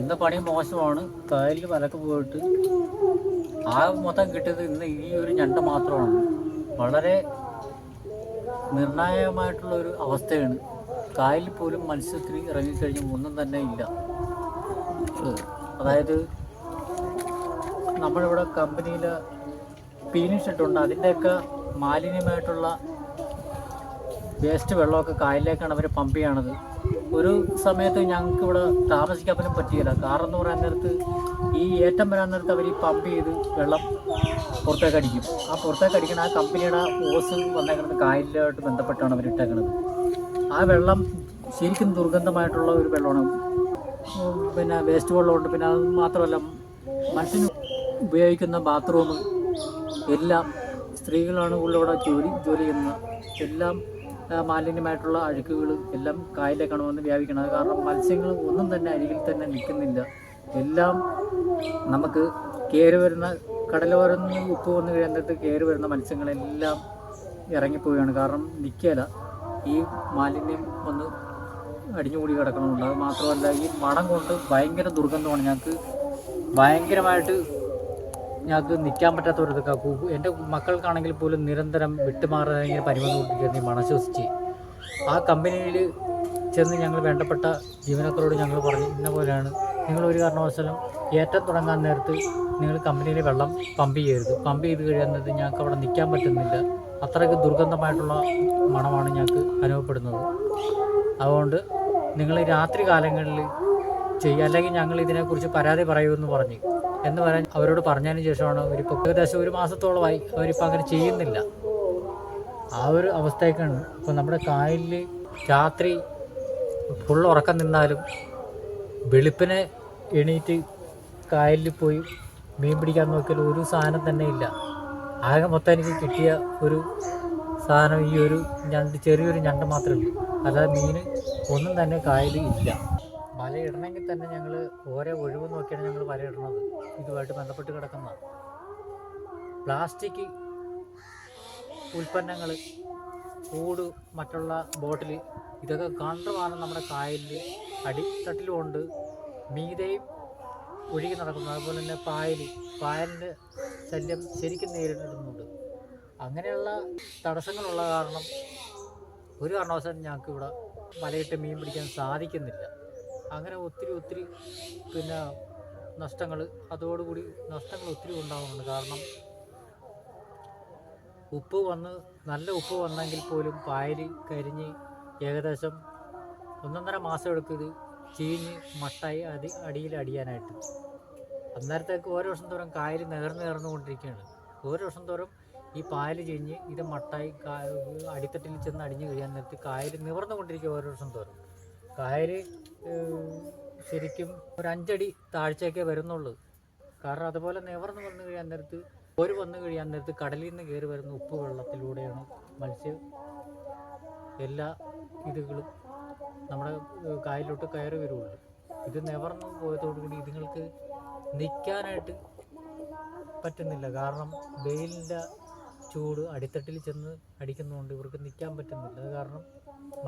ഇന്ന് പണി മോശമാണ്. കായലിൽ വലക്ക് പോയിട്ട് ആ മൊത്തം കിട്ടിയത് ഇന്ന് ഈ ഒരു ഞണ്ട് മാത്രമാണ്. വളരെ നിർണായകമായിട്ടുള്ള ഒരു അവസ്ഥയാണ്. കായലിൽ പോലും മത്സ്യത്തിന് ഇറങ്ങിക്കഴിഞ്ഞ ഒന്നും തന്നെ ഇല്ല. അതായത് നമ്മളിവിടെ കമ്പനിയിൽ പീനിങ് ഷെഡുണ്ട് അതിന്റെയൊക്കെ മാലിന്യമായിട്ടുള്ള വേസ്റ്റ് വെള്ളമൊക്കെ കായലിലേക്കാണ് അവർ പമ്പ് ചെയ്യണത്. ഒരു സമയത്ത് ഞങ്ങൾക്ക് ഇവിടെ താമസിക്കാൻ പോലും പറ്റിയില്ല. കാരണം എന്ന് പറയാൻ നേരത്ത് ഈ ഏറ്റം വരാൻ നേരത്ത് അവർ ഈ പമ്പ് ചെയ്ത് വെള്ളം പുറത്തേക്ക് അടിക്കും. ആ പുറത്തേക്ക് അടിക്കുന്ന ആ കമ്പനിയുടെ ഓസ് വന്നേക്കുന്നത് കായലിലായിട്ട് ബന്ധപ്പെട്ടാണ് അവർ ഇട്ടേക്കുന്നത് ആ വെള്ളം ശരിക്കും ദുർഗന്ധമായിട്ടുള്ള ഒരു വെള്ളമാണ്. പിന്നെ വേസ്റ്റ് വെള്ളമുണ്ട്. പിന്നെ അത് മാത്രമല്ല മനുഷ്യന് ഉപയോഗിക്കുന്ന ബാത്റൂം എല്ലാം സ്ത്രീകളാണ് ഉള്ളവിടെ ജോലി ജോലി ചെയ്യുന്നത്. എല്ലാം മാലിന്യമായിട്ടുള്ള അഴുക്കുകൾ എല്ലാം കായലിലേക്കാണ് വന്ന് വ്യാപിക്കുന്നത് കാരണം മത്സ്യങ്ങൾ ഒന്നും തന്നെ അരികിൽ തന്നെ നിൽക്കുന്നില്ല. എല്ലാം നമുക്ക് കയറി വരുന്ന കടലോരം ഉപ്പ് വന്നു കഴിയുന്നിട്ട് കയറി വരുന്ന മത്സ്യങ്ങളെല്ലാം ഇറങ്ങിപ്പോവുകയാണ്. കാരണം നിൽക്കില്ല ഈ മാലിന്യം വന്ന് അടിഞ്ഞുകൂടി കിടക്കണമുണ്ട്. അത് മാത്രമല്ല ഈ മണം കൊണ്ട് ഭയങ്കര ദുർഗന്ധമാണ്. ഞങ്ങൾക്ക് ഭയങ്കരമായിട്ട് ഞങ്ങൾക്ക് നിൽക്കാൻ പറ്റാത്ത ഒരു ഇതൊക്കെ എന്റെ മക്കൾക്കാണെങ്കിൽ പോലും നിരന്തരം വിട്ടുമാറാൻ ഇങ്ങനെ പരിമണിക്കൊണ്ടിരിക്കുന്ന ഈ മണം ശ്വസിച്ച് ആ കമ്പനിയിൽ ചെന്ന് ഞങ്ങൾ വേണ്ടപ്പെട്ട ജീവനക്കാരോട് ഞങ്ങൾ പറഞ്ഞു ഇന്ന പോലെയാണ്. നിങ്ങൾ ഒരു കാരണവശാലും ഏറ്റം തുടങ്ങാൻ നേരത്ത് നിങ്ങൾ കമ്പനിയിൽ വെള്ളം പമ്പ് ചെയ്യരുത്. പമ്പ് ചെയ്ത് കഴിയുന്നത് ഞങ്ങൾക്ക് അവിടെ നിൽക്കാൻ പറ്റുന്നില്ല. അത്രയ്ക്ക് ദുർഗന്ധമായിട്ടുള്ള മണമാണ് ഞങ്ങൾക്ക് അനുഭവപ്പെടുന്നത്. അതുകൊണ്ട് നിങ്ങൾ രാത്രി കാലങ്ങളിൽ ചെയ്യുക അല്ലെങ്കിൽ ഞങ്ങൾ ഇതിനെക്കുറിച്ച് പരാതി പറയുമെന്ന് പറഞ്ഞു. എന്ന് പറയാൻ അവരോട് പറഞ്ഞതിന് ശേഷമാണ് അവരിപ്പോൾ ഏകദേശം ഒരു മാസത്തോളമായി അവരിപ്പോൾ അങ്ങനെ ചെയ്യുന്നില്ല. ആ ഒരു അവസ്ഥയൊക്കെയാണ് ഇപ്പോൾ നമ്മുടെ കായലിൽ രാത്രി ഫുൾ ഉറക്കം നിന്നാലും വെളുപ്പിനെ എണീറ്റ് കായലിൽ പോയി മീൻ പിടിക്കാൻ നോക്കിയാൽ ഒരു സാധനം തന്നെ ഇല്ല. ആകെ മൊത്തം എനിക്ക് കിട്ടിയ ഒരു സാധനം ഈ ഒരു ഞണ്ട് ചെറിയൊരു ഞണ്ട് മാത്രമേ ഉള്ളൂ. അല്ലാതെ മീൻ ഒന്നും തന്നെ കായലിൽ ഇല്ല. വല ഇടണമെങ്കിൽ തന്നെ ഞങ്ങൾ ഓരോ ഒഴിവ് നോക്കിയാണ് ഞങ്ങൾ വല ഇടുന്നത് ഇതുമായിട്ട് ബന്ധപ്പെട്ട് കിടക്കുന്ന പ്ലാസ്റ്റിക് ഉൽപ്പന്നങ്ങൾ കൂട് മറ്റുള്ള ബോട്ടിൽ ഇതൊക്കെ കണ്ടുമാണ് നമ്മുടെ കായലിൽ അടിത്തട്ടിലുമുണ്ട് മീതയും ഒഴുകി നടക്കുന്നു. അതുപോലെ തന്നെ പായൽ പായലിന്റെ ശല്യം ശരിക്കും നേരിടുന്നുണ്ട്. അങ്ങനെയുള്ള തടസ്സങ്ങളുള്ള കാരണം ഒരു കാരണവശാലും ഞങ്ങൾക്ക് ഇവിടെ വലയിട്ട് മീൻ പിടിക്കാൻ സാധിക്കുന്നില്ല. അങ്ങനെ ഒത്തിരി ഒത്തിരി പിന്നെ നഷ്ടങ്ങൾ അതോടുകൂടി നഷ്ടങ്ങൾ ഒത്തിരി ഉണ്ടാവുന്നുണ്ട്. കാരണം ഉപ്പ് വന്ന് നല്ല ഉപ്പ് വന്നെങ്കിൽ പോലും പായൽ കരിഞ്ഞ് ഏകദേശം ഒന്നൊന്നര മാസം എടുക്കും ഇത് ചീഞ്ഞ് മട്ടായി അടി അടിയിൽ അടിയാനായിട്ട്. അന്നേരത്തേക്ക് ഓരോ വർഷം തോറും കായൽ നേർന്ന് നേർന്നുകൊണ്ടിരിക്കുകയാണ് ഓരോ വർഷം തോറും ഈ പായൽ ചീഞ്ഞ് ഇത് മട്ടായി അടിത്തട്ടിൽ ചെന്ന് അടിഞ്ഞു കഴിയാൻ നേരത്ത് കായൽ നിവർന്നുകൊണ്ടിരിക്കുക ഓരോ വർഷം തോറും. കായൽ ശരിക്കും ഒരു അഞ്ചടി താഴ്ചയൊക്കെ വരുന്നുള്ളൂ. കാരണം അതുപോലെ നിവർന്ന് വന്നു കഴിയാൻ നേരത്ത് ഒരു വന്നു കഴിയാൻ നേരത്ത് കടലിൽ നിന്ന് കയറി വരുന്ന ഉപ്പ് വെള്ളത്തിലൂടെയാണ് മത്സ്യം എല്ലാ ഇതുകളും നമ്മുടെ കായലിലോട്ട് കയറി വരുള്ളൂ. ഇത് നിവർന്ന് പോയതോടുകൂടി ഇതുങ്ങൾക്ക് നിൽക്കാനായിട്ട് പറ്റുന്നില്ല. കാരണം വെയിലിന്റെ ചൂട് അടിത്തട്ടിൽ ചെന്ന് അടിക്കുന്നതുകൊണ്ട് ഇവർക്ക് നിൽക്കാൻ പറ്റുന്നില്ല. അത് കാരണം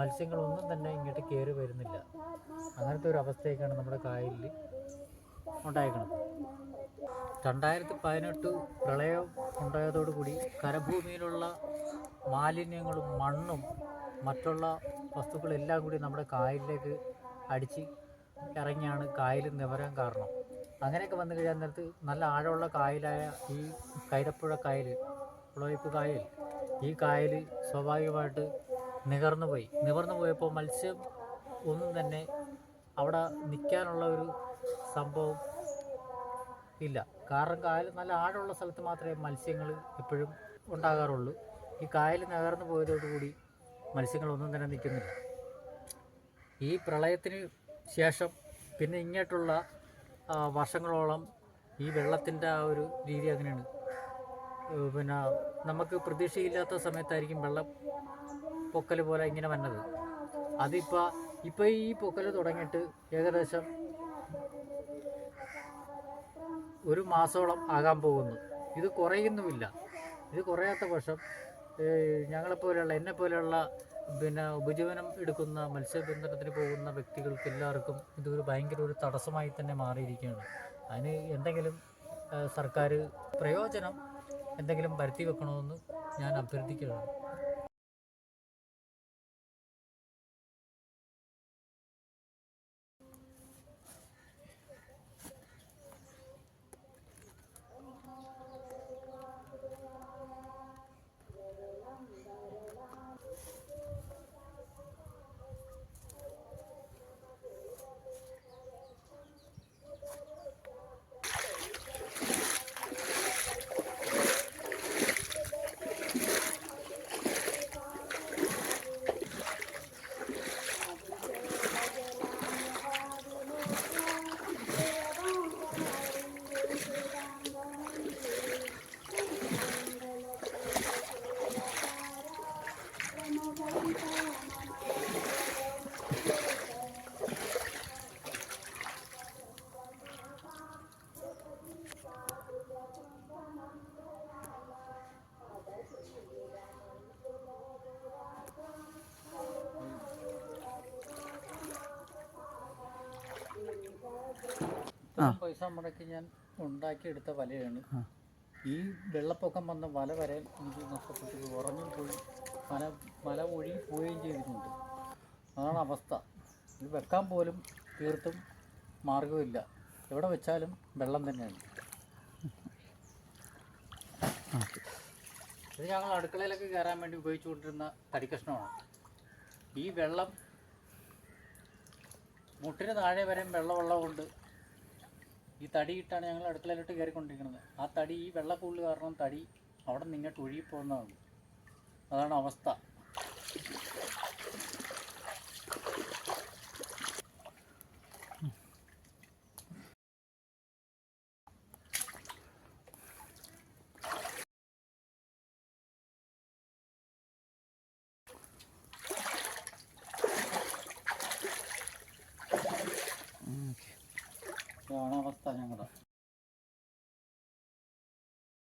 മത്സ്യങ്ങളൊന്നും തന്നെ ഇങ്ങോട്ട് കയറി വരുന്നില്ല. അങ്ങനത്തെ ഒരു അവസ്ഥയൊക്കെയാണ് നമ്മുടെ കായലിൽ ഉണ്ടായിരിക്കുന്നത് രണ്ടായിരത്തി പതിനെട്ട് പ്രളയം ഉണ്ടായതോടുകൂടി കരഭൂമിയിലുള്ള മാലിന്യങ്ങളും മണ്ണും മറ്റുള്ള വസ്തുക്കളെല്ലാം കൂടി നമ്മുടെ കായലിലേക്ക് അടിച്ച് ഇറങ്ങിയാണ് കായൽ നിവരാൻ കാരണം. അങ്ങനെയൊക്കെ വന്നു കഴിയാൻ നേരത്ത് നല്ല ആഴമുള്ള കായലായ ഈ കൈതപ്പുഴ കായൽ പുളവയ്പ്പ് കായൽ ഈ കായൽ സ്വാഭാവികമായിട്ട് നികർന്നു പോയി നിവർന്നു പോയപ്പോൾ മത്സ്യം ഒന്നും തന്നെ അവിടെ നിൽക്കാനുള്ള ഒരു സംഭവം ഇല്ല. കാരണം കായൽ നല്ല ആഴമുള്ള സ്ഥലത്ത് മാത്രമേ മത്സ്യങ്ങൾ എപ്പോഴും ഉണ്ടാകാറുള്ളൂ. ഈ കായൽ നിവർന്നു പോയതോടുകൂടി മത്സ്യങ്ങളൊന്നും തന്നെ നിൽക്കുന്നില്ല. ഈ പ്രളയത്തിന് ശേഷം പിന്നെ ഇങ്ങോട്ടുള്ള വർഷങ്ങളോളം ഈ വെള്ളത്തിന്റെ ആ ഒരു രീതി അങ്ങനെയാണ്. പിന്നെ നമുക്ക് പ്രതീക്ഷയില്ലാത്ത സമയത്തായിരിക്കും വെള്ളം പൊക്കൽ പോലെ ഇങ്ങനെ വന്നത്. അതിപ്പോൾ ഇപ്പോൾ ഈ പൊക്കൽ തുടങ്ങിയിട്ട് ഏകദേശം ഒരു മാസോളം ആകാൻ പോകുന്നു. ഇത് കുറയുന്നുമില്ല. ഇത് കുറയാത്ത പക്ഷം ഞങ്ങളെപ്പോലെയുള്ള എന്നെ പോലെയുള്ള പിന്നെ ഉപജീവനം എടുക്കുന്ന മത്സ്യബന്ധനത്തിന് പോകുന്ന വ്യക്തികൾക്ക് എല്ലാവർക്കും ഇതൊരു ഭയങ്കര ഒരു തടസ്സമായി തന്നെ മാറിയിരിക്കുകയാണ്. അതിന് എന്തെങ്കിലും സർക്കാർ പ്രയോജനം എന്തെങ്കിലും വരുത്തി വെക്കണമെന്ന് ഞാൻ അഭ്യർത്ഥിക്കുകയാണ്. പൈസ മുടക്കി ഞാൻ ഉണ്ടാക്കിയെടുത്ത വലയാണ്. ഈ വെള്ളപ്പൊക്കം വന്ന വല വരെ എനിക്ക് നഷ്ടപ്പെട്ടു. ഉറഞ്ഞു പോയി. വല വല ഒഴുകി പോവുകയും ചെയ്തിട്ടുണ്ട്. അതാണ് അവസ്ഥ. ഇത് വെക്കാൻ പോലും തീർത്തും മാർഗമില്ല എവിടെ വെച്ചാലും വെള്ളം തന്നെയാണ്. ഇത് ഞങ്ങൾ അടുക്കളയിലൊക്കെ കയറാൻ വേണ്ടി ഉപയോഗിച്ചുകൊണ്ടിരുന്ന തടിക്കഷ്ണമാണ്. ഈ വെള്ളം മുട്ടിന് താഴെ വരെ വെള്ളമുള്ളത് കൊണ്ട് ഈ തടി ഇട്ടാണ് ഞങ്ങൾ അടുക്കളയിലോട്ട് കയറിക്കൊണ്ടിരിക്കുന്നത്. ആ തടി ഈ വെള്ളക്കൂൾ കാരണം തടി അവിടെ നിന്നിട്ട് ഒഴുകിപ്പോകുന്നതാണ്. ഒഴുകി പോകുന്നതാണ് അതാണ് അവസ്ഥ.